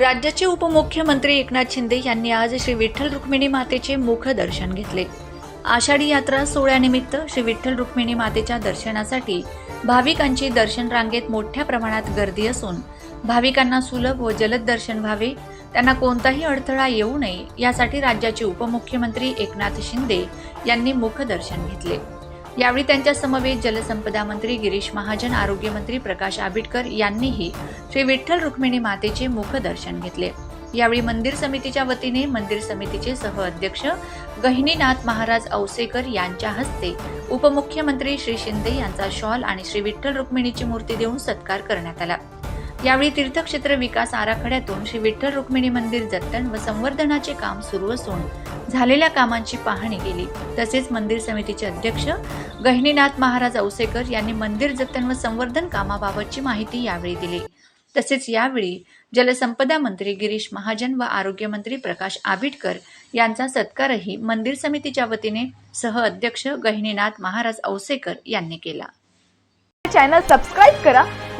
राज्याचे उपमुख्यमंत्री एकनाथ शिंदे यांनी आज श्री विठ्ठल रुक्मिणी मातेचे मुख दर्शन घेतले. आषाढी यात्रा सोहळ्यानिमित्त श्री विठ्ठल रुक्मिणी मातेच्या दर्शनासाठी भाविकांची दर्शन रांगेत मोठ्या प्रमाणात गर्दी असून भाविकांना सुलभ व जलद दर्शन व्हावे त्यांना कोणताही अडथळा येऊ नये यासाठी राज्याचे उपमुख्यमंत्री एकनाथ शिंदे यांनी मुखदर्शन घेतले. यावेळी त्यांच्या समवेत जलसंपदा मंत्री गिरीश महाजन आरोग्यमंत्री प्रकाश आबिटकर यांनीही श्री विठ्ठल रुक्मिणी मातेचे मुखदर्शन घेतले. यावेळी मंदिर समितीच्या वतीने मंदिर समितीचे सह अध्यक्ष गहिनीनाथ महाराज औसेकर यांच्या हस्ते उपमुख्यमंत्री श्री शिंदे यांचा शॉल आणि श्री विठ्ठल रुक्मिणीची मूर्ती देऊन सत्कार करण्यात आला. यावेळी तीर्थक्षेत्र विकास आराखड्यातून श्री विठ्ठल रुक्मिणी मंदिर जतन व संवर्धनाचे काम सुरू असून झालेल्या कामांची पाहणी केली. तसेच मंदिर समितीचे अध्यक्ष गहिनीनाथ महाराज औसेकर यांनी मंदिर जतन व संवर्धन कामाबाबतची माहिती यावेळी दिली. तसेच यावेळी जलसंपदा मंत्री गिरीश महाजन व आरोग्यमंत्री प्रकाश आबिटकर यांचा सत्कारही मंदिर समितीच्या वतीने सह अध्यक्ष गहिनीनाथ महाराज औसेकर यांनी केला. चॅनल सबस्क्राईब करा